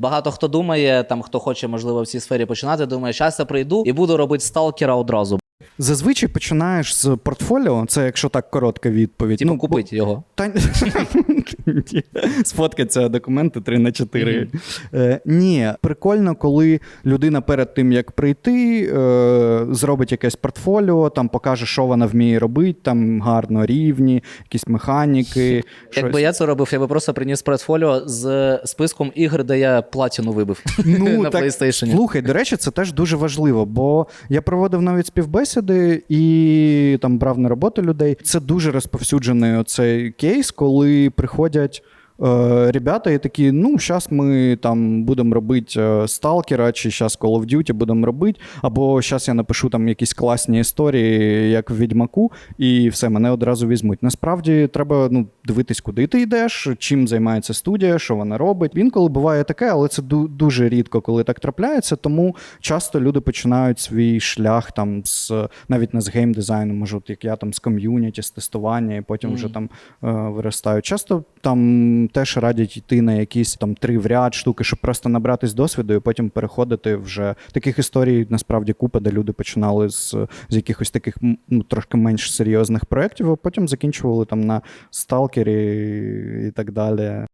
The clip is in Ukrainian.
Багато хто думає, там хто хоче, можливо, в цій сфері починати, думає, щас я прийду і буду робити сталкера одразу. Зазвичай починаєш з портфоліо, це якщо так коротка відповідь. Типу, Ну, купити його. Та... Сфоткаться документи 3 на 4. Е, ні, прикольно, коли людина перед тим, як прийти, е, зробить якесь портфоліо, там покаже, що вона вміє робити, там гарно рівні, якісь механіки. Якби я це робив, я би просто приніс портфоліо з списком ігр, де я платіну вибив Ну, на так, PlayStation. Слухай, до речі, це теж дуже важливо, бо я проводив навіть співбесіди і там брав на роботу людей. Це дуже розповсюджений оцей кейс, коли приходять. Е, Ребята, і такі, ну, зараз ми там будемо робити е, сталкера, чи зараз Call of Duty будемо робити, або зараз я напишу там якісь класні історії, як в Відьмаку, і все, мене одразу візьмуть. Насправді треба ну, дивитись, куди ти йдеш, чим займається студія, що вона робить. Інколи буває таке, але це ду- дуже рідко, коли так трапляється. Тому часто люди починають свій шлях там з навіть не з геймдизайну, може, от як я там з ком'юніті, з тестування, і потім вже там е, виростають. Часто там теж радять йти на якісь там три в ряд штуки, щоб просто набратись досвіду і потім переходити вже таких історій насправді купа, де люди починали з, з якихось таких ну, трошки менш серйозних проєктів, а потім закінчували там на сталкері і так далі.